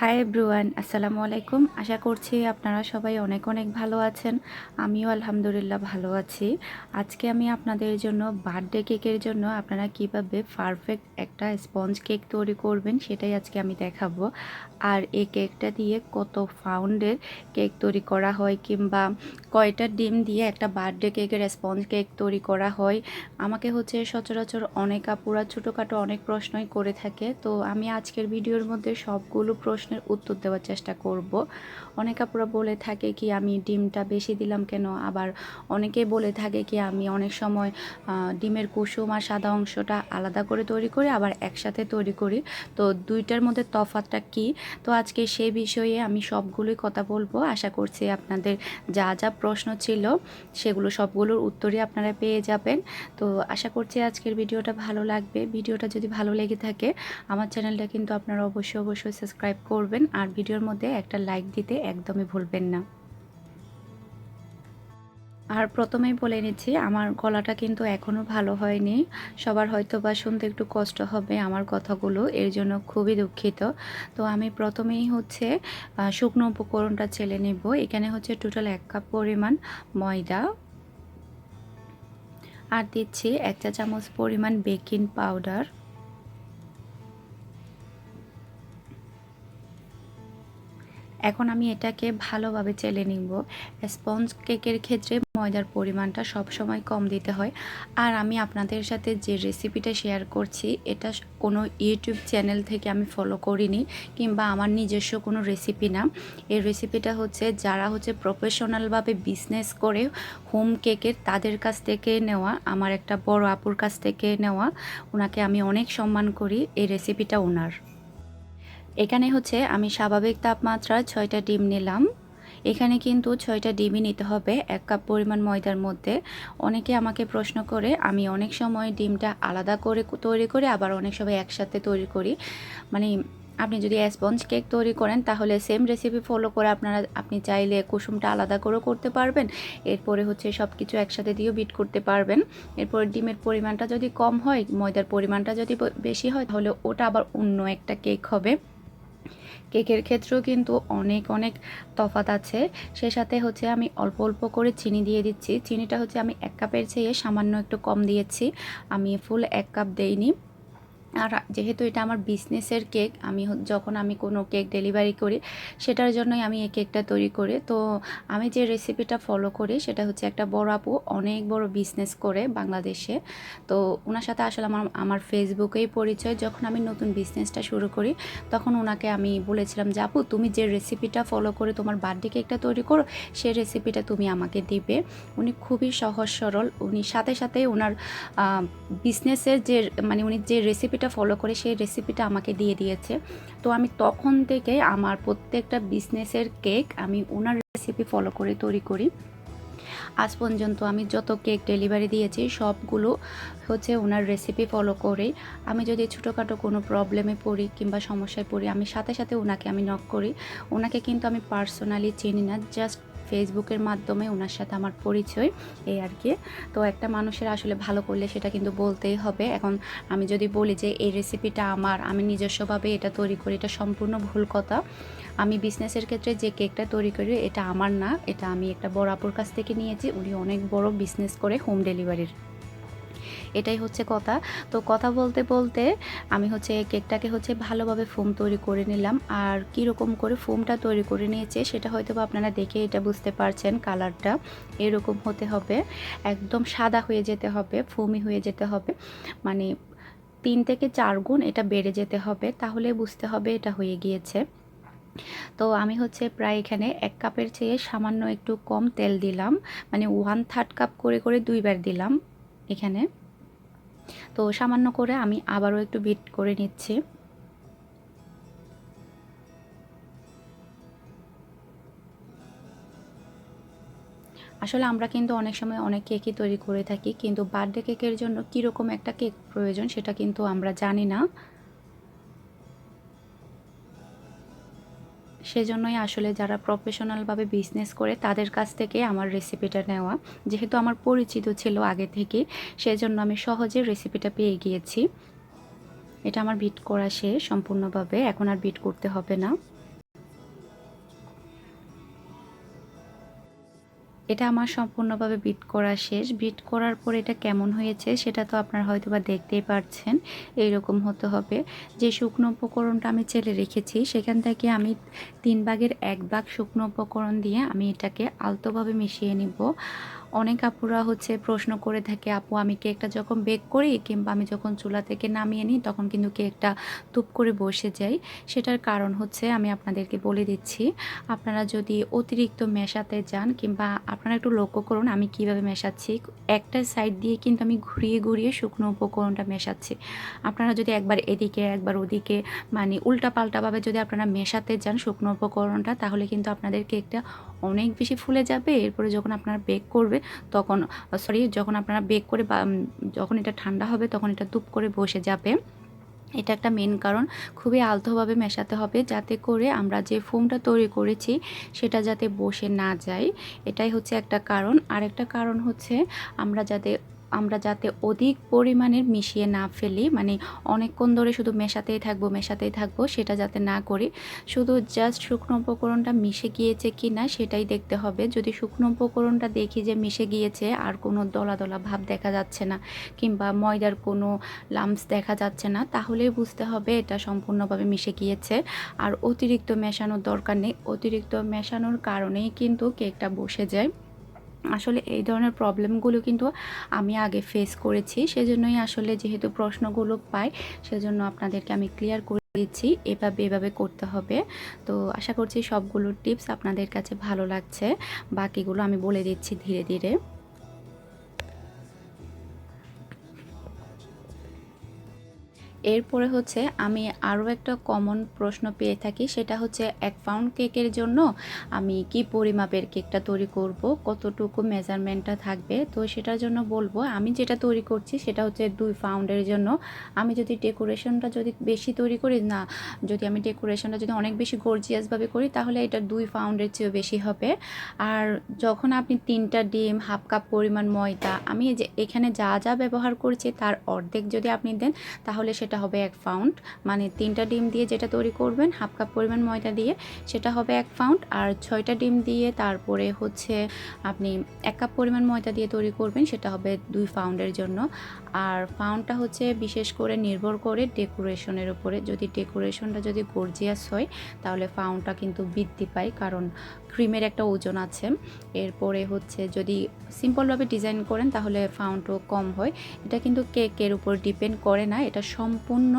High ব্রুয়ান আসসালামু আলাইকুম। আশা করছি আপনারা সবাই অনেক অনেক ভালো আছেন। আমিও আলহামদুলিল্লাহ ভালো আছি। আজকে আমি আপনাদের জন্য বার্থডে কেকের জন্য আপনারা কীভাবে পারফেক্ট একটা স্পঞ্জ কেক তৈরি করবেন সেটাই আজকে আমি দেখাবো। আর এই কেকটা দিয়ে কত ফাউন্ডের কেক তৈরি করা হয় কিংবা কয়টা ডিম দিয়ে একটা বার্থডে কেকের স্পঞ্জ কেক তৈরি করা হয়, আমাকে হচ্ছে সচরাচর অনেক আপুরা ছোটোখাটো অনেক প্রশ্নই করে থাকে। তো আমি আজকের ভিডিওর মধ্যে সবগুলো প্রশ্নের উত্তর দেওয়ার চেষ্টা করব। অনেক আপুরা বলে থাকে কি, আমি ডিমটা বেশি দিলাম কেন? আবার অনেকে বলে থাকে কি, আমি অনেক সময় ডিমের কুসুম আর সাদা অংশটা আলাদা করে তৈরি করি, আবার একসাথে তৈরি করি। তো দুইটার মধ্যে তফাতটা কি? তো আজকে সে বিষয়ে আমি সবগুলোই কথা বলব। আশা করছি আপনাদের যা যা প্রশ্ন ছিল, সেগুলো সবগুলোর উত্তরই আপনারা পেয়ে যাবেন। তো আশা করছি আজকের ভিডিওটা ভালো লাগবে। ভিডিওটা যদি ভালো লেগে থাকে, আমার চ্যানেলটা কিন্তু আপনারা অবশ্যই অবশ্যই সাবস্ক্রাইব করবেন আর ভিডিওর মধ্যে একটা লাইক দিতে একদমই ভুলবেন না। আর প্রথমেই বলে নিচ্ছি, আমার গলাটা কিন্তু এখনও ভালো হয়নি। সবার হয়তো বা শুনতে একটু কষ্ট হবে আমার কথাগুলো, এর জন্য খুবই দুঃখিত। তো আমি প্রথমেই হচ্ছে শুকনো উপকরণটা চেলে নেব। এখানে হচ্ছে টোটাল এক কাপ পরিমাণ ময়দা। আর দিচ্ছি এক চা চামচ পরিমাণ বেকিং পাউডার এখন আমি এটাকে ভালোভাবে চেলে নিব। স্পঞ্জ কেকের ক্ষেত্রে ময়দার পরিমাণটা সব সময় কম দিতে হয়। আর আমি আপনাদের সাথে যে রেসিপিটা শেয়ার করছি, এটা কোনো ইউটিউব চ্যানেল থেকে আমি ফলো করিনি কিংবা আমার নিজস্ব কোনো রেসিপি না। এই রেসিপিটা হচ্ছে যারা হচ্ছে প্রফেশনালভাবে বিজনেস করে হোম কেকের তাদের কাছ থেকে নেওয়া, আমার একটা বড় আপুর কাছ থেকে নেওয়া ওনাকে আমি অনেক সম্মান করি এই রেসিপিটা ওনার। এখানে হচ্ছে আমি স্বাভাবিক তাপমাত্রা ছয়টা ডিম নিলাম। এখানে কিন্তু ছয়টা ডিমই নিতে হবে, এক কাপ পরিমাণ ময়দার মধ্যে। অনেকে আমাকে প্রশ্ন করে, আমি অনেক সময় ডিমটা আলাদা করে তৈরি করি, আবার অনেক সময় একসাথে তৈরি করি। মানে আপনি যদি স্পঞ্জ কেক তৈরি করেন, তাহলে সেম রেসিপি ফলো করে আপনারা, আপনি চাইলে কুসুমটা আলাদা করেও করতে পারবেন। এরপরে হচ্ছে সব কিছু একসাথে দিয়েও বিট করতে পারবেন। এরপর ডিমের পরিমাণটা যদি কম হয়, ময়দার পরিমাণটা যদি বেশি হয়, তাহলে ওটা আবার অন্য একটা কেক হবে। কেকের ক্ষেত্রেও কিন্তু অনেক অনেক তফাত আছে। সে সাথে হচ্ছে আমি অল্প অল্প করে চিনি দিয়ে দিচ্ছি। চিনিটা হচ্ছে আমি এক কাপের চেয়ে সামান্য একটু কম দিয়েছি। আমি ফুল এক কাপ দেইনি। আর যেহেতু এটা আমার বিজনেসের কেক আমি যখন আমি কোনো কেক ডেলিভারি করি, সেটার জন্যই আমি এই কেকটা তৈরি করি। তো আমি যে রেসিপিটা ফলো করি, সেটা হচ্ছে একটা বড় আপু অনেক বড় বিজনেস করে বাংলাদেশে। তো ওনার সাথে আসলে আমার আমার ফেসবুকেই পরিচয়। যখন আমি নতুন বিজনেসটা শুরু করি, তখন ওনাকে আমি বলেছিলাম যে, আপু, তুমি যে রেসিপিটা ফলো করে তোমার বার্থডে কেকটা তৈরি করো সেই রেসিপিটা তুমি আমাকে দিবে। উনি খুবই সহজ সরল। উনি সাথে সাথে ওনার বিজনেসের যে মানে উনি যে রেসিপিটা রেসিপিটা ফলো করে সেই রেসিপিটা আমাকে দিয়ে দিয়েছে। তো আমি তখন থেকে আমার প্রত্যেকটা বিজনেসের কেক আমি ওনার রেসিপি ফলো করে তৈরি করি। আজ পর্যন্ত আমি যত কেক ডেলিভারি দিয়েছি, সবগুলো হচ্ছে ওনার রেসিপি ফলো করে। আমি যদি ছোটোখাটো কোনো প্রবলেমে পড়ি কিংবা সমস্যায় পড়ি, আমি সাথে সাথে ওনাকে আমি নক করি। ওনাকে কিন্তু আমি পার্সোনালি চিনি না জাস্ট ফেসবুকের মাধ্যমে ওনার সাথে আমার পরিচয়, এই আর কি। তো একটা মানুষের আসলে ভালো করলে সেটা কিন্তু বলতেই হবে। এখন আমি যদি বলি যে এই রেসিপিটা আমার, আমি নিজস্বভাবে এটা তৈরি করি, এটা সম্পূর্ণ ভুল কথা। আমি বিজনেসের ক্ষেত্রে যে কেকটা তৈরি করি, এটা আমার না। এটা আমি একটা বড় আপুর কাছ থেকে নিয়েছি। উনি অনেক বড় বিজনেস করে হোম ডেলিভারির এটাই হচ্ছে কথা। তো কথা বলতে বলতে আমি হচ্ছে কেকটাকে হচ্ছে ভালোভাবে ফোম তৈরি করে নিলাম। আর কীরকম করে ফোমটা তৈরি করে নিয়েছে সেটা হয়তো আপনারা দেখে এটা বুঝতে পারছেন কালারটা। এরকম হতে হবে। একদম সাদা হয়ে যেতে হবে, ফোমি হয়ে যেতে হবে। মানে তিন থেকে চার গুণ এটা বেড়ে যেতে হবে, তাহলে বুঝতে হবে এটা হয়ে গিয়েছে। তো আমি হচ্ছে প্রায় এখানে এক কাপের চেয়ে সামান্য একটু কম তেল দিলাম। মানে ওয়ান থার্ড কাপ করে করে দুইবার দিলাম এখানে। তো সামান্য করে আমি আবারও একটু বিট করে নিচ্ছি। আসলে আমরা কিন্তু অনেক সময় অনেক কেকই তৈরি করে থাকি, কিন্তু বার্থডে কেকের জন্য কীরকম একটা কেক প্রয়োজন সেটা কিন্তু আমরা জানি না। সেজন্যই আসলে যারা প্রফেশনালভাবে বিজনেস করে, তাদের কাছ থেকে আমার রেসিপিটা নেওয়া। যেহেতু আমার পরিচিত ছিল আগে থেকে, সেজন্য আমি সহজে রেসিপিটা পেয়ে গিয়েছি। এটা আমার বিট করা শেষ সম্পূর্ণভাবে। এখন আর বিট করতে হবে না। এটা আমার সম্পূর্ণভাবে বিট করা শেষ। বিট করার পর এটা কেমন হয়েছে সেটা তো আপনারা হয়তো বা দেখতেই পারছেন। এইরকম হতে হবে। যে শুকনো উপকরণটা আমি চেলে রেখেছি, সেখান থেকে আমি তিন ভাগের এক ভাগ শুকনো উপকরণ দিয়ে আমি এটাকে আলতোভাবে মিশিয়ে নিব। অনেক আপুরা হচ্ছে প্রশ্ন করে থাকে, আপু, আমি কেকটা যখন বেক করি কিংবা আমি যখন চুলা থেকে নামিয়ে নিই, তখন কিন্তু কেকটা তুপ করে বসে যাই। সেটার কারণ হচ্ছে আমি আপনাদেরকে বলে দিচ্ছি, আপনারা যদি অতিরিক্ত মেশাতে যান কিংবা আপনারা একটু লক্ষ্য করুন আমি কীভাবে মেশাচ্ছি। একটা সাইড দিয়ে কিন্তু আমি ঘুরিয়ে ঘুরিয়ে শুকনো উপকরণটা মেশাচ্ছি। আপনারা যদি একবার এদিকে, একবার ওদিকে মানে উল্টা পাল্টাভাবে যদি আপনারা মেশাতে যান শুকনো উপকরণটা, তাহলে কিন্তু আপনাদের কেকটা অনেক বেশি ফুলে যাবে। এরপরে যখন আপনারা বেক করবে তখন সরি যখন আপনারা বেক করে যখন এটা ঠান্ডা হবে তখন এটা দুপ করে বসে যাবে। এটা একটা মেন কারণ। খুবই আলতোভাবে মেশাতে হবে যাতে করে আমরা যে ফোমটা তৈরি করেছি সেটা যাতে বসে না যায়। এটাই হচ্ছে একটা কারণ। আরেকটা কারণ হচ্ছে আমরা যাতে আমরা যাতে অধিক পরিমাণের মিশিয়ে না ফেলি মানে অনেকক্ষণ ধরে শুধু মেশাতেই থাকব মেশাতেই থাকব, সেটা যাতে না করি। শুধু জাস্ট শুকনো উপকরণটা মিশে গিয়েছে কি না সেটাই দেখতে হবে। যদি শুকনো উপকরণটা দেখি যে মিশে গিয়েছে, আর কোনো দলা দলা ভাব দেখা যাচ্ছে না, কিংবা ময়দার কোনো লাম্পস দেখা যাচ্ছে না, তাহলেই বুঝতে হবে এটা সম্পূর্ণভাবে মিশে গিয়েছে। আর অতিরিক্ত মেশানোর দরকার নেই। অতিরিক্ত মেশানোর কারণেই কিন্তু কেকটা বসে যায়। আসলে এই ধরনের প্রবলেমগুলো কিন্তু আমি আগে ফেস করেছি, সেজন্যই আসলে যেহেতু প্রশ্নগুলো পাই, সেজন্য আপনাদেরকে আমি ক্লিয়ার করে দিচ্ছি, এভাবে এভাবে করতে হবে। তো আশা করছি সবগুলো টিপস আপনাদের কাছে ভালো লাগছে। বাকিগুলো আমি বলে দিচ্ছি ধীরে ধীরে। এরপরে হচ্ছে আমি আরও একটা কমন প্রশ্ন পেয়ে থাকি, সেটা হচ্ছে এক পাউন্ড কেকের জন্য আমি কি পরিমাপের কেকটা তৈরি করব, কতটুকু মেজারমেন্টটা থাকবে? তো সেটার জন্য বলব, আমি যেটা তৈরি করছি সেটা হচ্ছে দুই পাউন্ডের জন্য। আমি যদি ডেকোরেশনটা যদি বেশি তৈরি করি, না, যদি আমি ডেকোরেশনটা যদি অনেক বেশি গর্জিয়াসভাবে করি, তাহলে এটা দুই পাউন্ডের চেয়েও বেশি হবে। আর যখন আপনি তিনটা ডিম হাফ কাপ পরিমাণ ময়দা, আমি যে এখানে যা যা ব্যবহার করছি তার অর্ধেক যদি আপনি দেন, তাহলে সেটা সেটা হবে এক পাউন্ড। মানে তিনটা ডিম দিয়ে যেটা তৈরি করবেন, হাফ কাপ পরিমাণ ময়দা দিয়ে, সেটা হবে এক পাউন্ড। আর ছয়টা ডিম দিয়ে তারপরে হচ্ছে আপনি এক কাপ পরিমাণ ময়দা দিয়ে তৈরি করবেন, সেটা হবে দুই পাউন্ডের জন্য। আর পাউন্ডটা হচ্ছে বিশেষ করে নির্ভর করে ডেকোরেশনের উপরে। যদি ডেকোরেশনটা যদি গর্জিয়াস হয়, তাহলে পাউন্ডটা কিন্তু বৃদ্ধি পায়। কারণ ক্রিমের একটা ওজন আছে। এরপরে হচ্ছে যদি সিম্পলভাবে ডিজাইন করেন তাহলে ফাউন্ডও কম হয়। এটা কিন্তু কেকের উপর ডিপেন্ড করে না। এটা সম্পূর্ণ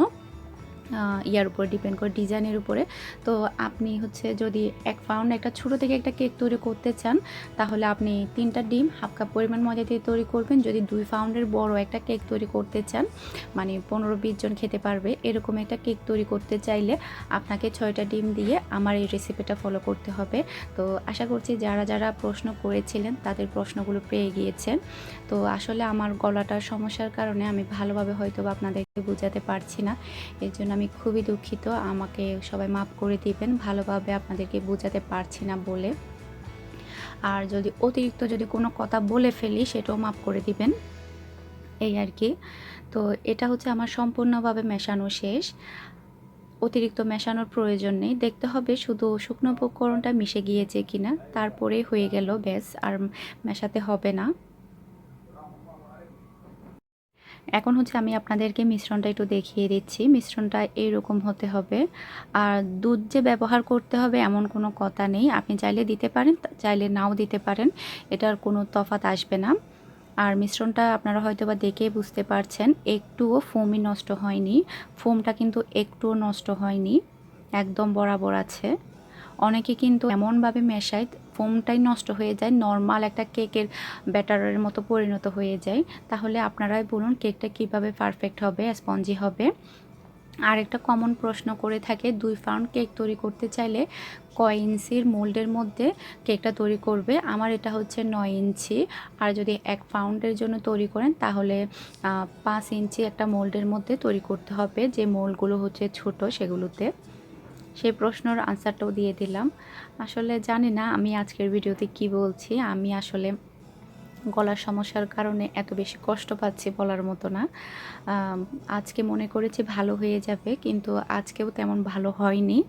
ইয়ার উপর ডিপেন্ড করে ডিজাইনের উপরে। তো আপনি হচ্ছে যদি এক পাউন্ড একটা ছোটো থেকে একটা কেক তৈরি করতে চান, তাহলে আপনি তিনটা ডিম হাফ কাপ পরিমাণ মজা দিয়ে তৈরি করবেন। যদি দুই পাউন্ডের বড় একটা কেক তৈরি করতে চান মানে পনেরো বিশ জন খেতে পারবে, এরকম একটা কেক তৈরি করতে চাইলে আপনাকে ছয়টা ডিম দিয়ে আমার এই রেসিপিটা ফলো করতে হবে। তো আশা করছি যারা যারা প্রশ্ন করেছিলেন, তাদের প্রশ্নগুলো পেয়ে গিয়েছেন। তো আসলে আমার গলাটার সমস্যার কারণে আমি ভালোভাবে হয়তো আপনাদেরকে বোঝাতে পারছি না, এর জন্য আমি খুবই দুঃখিত। আমাকে সবাই মাফ করে দিবেন। ভালোভাবে আপনাদেরকে বোঝাতে পারছি না বলে। আর যদি অতিরিক্ত যদি কোনো কথা বলে ফেলি, সেটাও মাফ করে দিবেন। এই আর কি। তো এটা হচ্ছে আমার সম্পূর্ণভাবে মেশানো শেষ। অতিরিক্ত মেশানোর প্রয়োজন নেই। দেখতে হবে শুধু শুকনো উপকরণটা মিশে গিয়েছে কিনা। তারপরে হয়ে গেল, ব্যাস, আর মেশাতে হবে না। এখন হচ্ছে আমি আপনাদেরকে মিশ্রণটা একটু দেখিয়ে দিচ্ছি। মিশ্রণটা এইরকম হতে হবে। আর দুধ যে ব্যবহার করতে হবে এমন কোনো কথা নেই। আপনি চাইলে দিতে পারেন চাইলে নাও দিতে পারেন। এটার কোনো তফাত আসবে না। আর মিশ্রণটা আপনারা হয়তো বা দেখে বুঝতে পারছেন, একটুও ফোমই নষ্ট হয়নি। ফোমটা কিন্তু একটুও নষ্ট হয়নি। একদম বরাবর আছে। অনেকে কিন্তু এমনভাবে মেশায় ফোমটাই নষ্ট হয়ে যায় নর্মাল একটা কেকের ব্যাটারের মতো পরিণত হয়ে যায়। তাহলে আপনারাই বলুন কেকটা কীভাবে পারফেক্ট হবে স্পঞ্জি হবে? আর একটা কমন প্রশ্ন করে থাকে, দুই পাউন্ড কেক তৈরি করতে চাইলে কয় ইঞ্চির মোল্ডের মধ্যে কেকটা তৈরি করবে? আমার এটা হচ্ছে নয় ইঞ্চি। আর যদি এক পাউন্ডের জন্য তৈরি করেন, তাহলে পাঁচ ইঞ্চি একটা মোল্ডের মধ্যে তৈরি করতে হবে। যে মোল্ডগুলো হচ্ছে ছোট সেগুলোতে। সেই প্রশ্নর আনসারটাও দিয়ে দিলাম। আসলে জানি না আমি আজকের ভিডিওতে কি বলছি। আমি আসলে গলার সমস্যার কারণে এত বেশি কষ্ট পাচ্ছি বলার মতো না। আজকে মনে করেছি ভালো হয়ে যাবে, কিন্তু আজকেও তেমন ভালো হয়নি।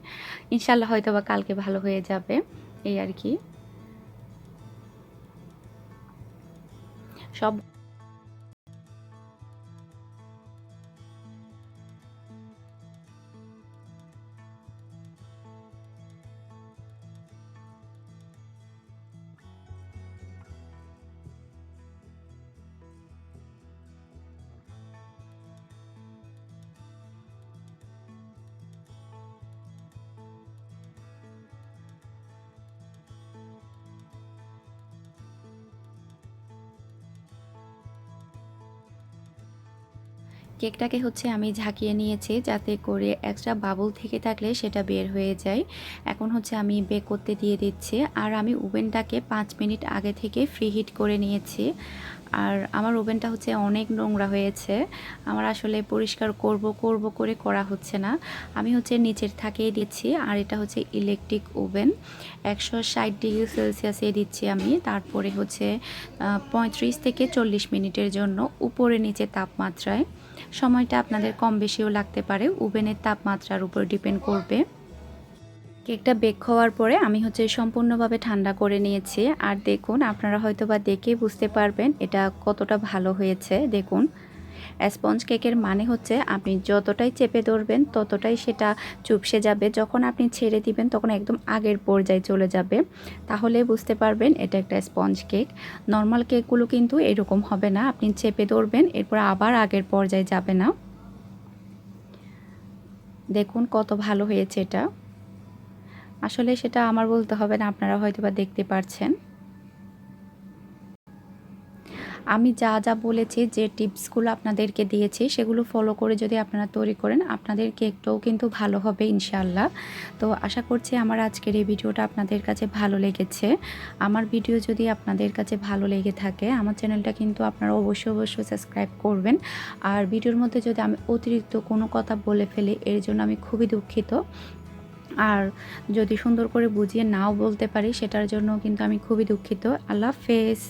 ইনশাল্লাহ হয়তো বা কালকে ভালো হয়ে যাবে, এই আর কি। সব কেকটাকে হচ্ছে আমি ঝাঁকিয়ে নিয়েছি যাতে করে এক্সট্রা বাবল থেকে থাকলে সেটা বের হয়ে যায়। এখন হচ্ছে আমি বেক করতে দিয়ে দিচ্ছি। আর আমি ওভেনটাকে পাঁচ মিনিট আগে থেকে ফ্রি হিট করে নিয়েছি। আর আমার ওভেনটা হচ্ছে অনেক নোংরা হয়েছে। আমার আসলে পরিষ্কার করব করব করে করা হচ্ছে না। আমি হচ্ছে নিচের থাকিয়ে দিচ্ছি। আর এটা হচ্ছে ইলেকট্রিক ওভেন একশো ষাট ডিগ্রি সেলসিয়াসে দিচ্ছি আমি। তারপরে হচ্ছে পঁয়ত্রিশ থেকে চল্লিশ মিনিটের জন্য উপরে নিচে তাপমাত্রায়। সময়টা আপনাদের কম বেশিও লাগতে পারে। ওভেনের তাপমাত্রার উপর ডিপেন্ড করবে। কেকটা বেক হওয়ার পরে আমি হচ্ছে সম্পূর্ণভাবে ঠান্ডা করে নিয়েছি। আর দেখুন, আপনারা হয়তো বা দেখেই বুঝতে পারবেন এটা কতটা ভালো হয়েছে। দেখুন স্পঞ্জ কেকের মানে হচ্ছে আপনি যতটাই চেপে ধরবেন, ততটাই সেটা চুপসে যাবে। যখন আপনি ছেড়ে দিবেন, তখন একদম আগের পর্যায়ে চলে যাবে। তাহলে বুঝতে পারবেন এটা একটা স্পঞ্জ কেক। নর্মাল কেকগুলো কিন্তু এরকম হবে না। আপনি চেপে ধরবেন, এরপর আবার আগের পর্যায়ে যাবে না। দেখুন কত ভালো হয়েছে এটা। আসলে সেটা আমার বলতে হবে না, আপনারা হয়তো বা দেখতে পারছেন। আমি যা যা বলেছি, যে টিপসগুলো আপনাদেরকে দিয়েছি, সেগুলো ফলো করে যদি আপনারা তৈরি করেন আপনাদের কেকটাও কিন্তু ভালো হবে ইনশাল্লাহ তো আশা করছি আমার আজকের এই ভিডিওটা আপনাদের কাছে ভালো লেগেছে। আমার ভিডিও যদি আপনাদের কাছে ভালো লেগে থাকে, আমার চ্যানেলটা কিন্তু আপনারা অবশ্যই অবশ্যই সাবস্ক্রাইব করবেন। আর ভিডিওর মধ্যে যদি আমি অতিরিক্ত কোনো কথা বলে ফেলি, এর জন্য আমি খুবই দুঃখিত। আর যদি সুন্দর করে বুঝিয়ে নাও বলতে পারি, সেটার জন্য কিন্তু আমি খুবই দুঃখিত। আল্লাহ হাফেজ।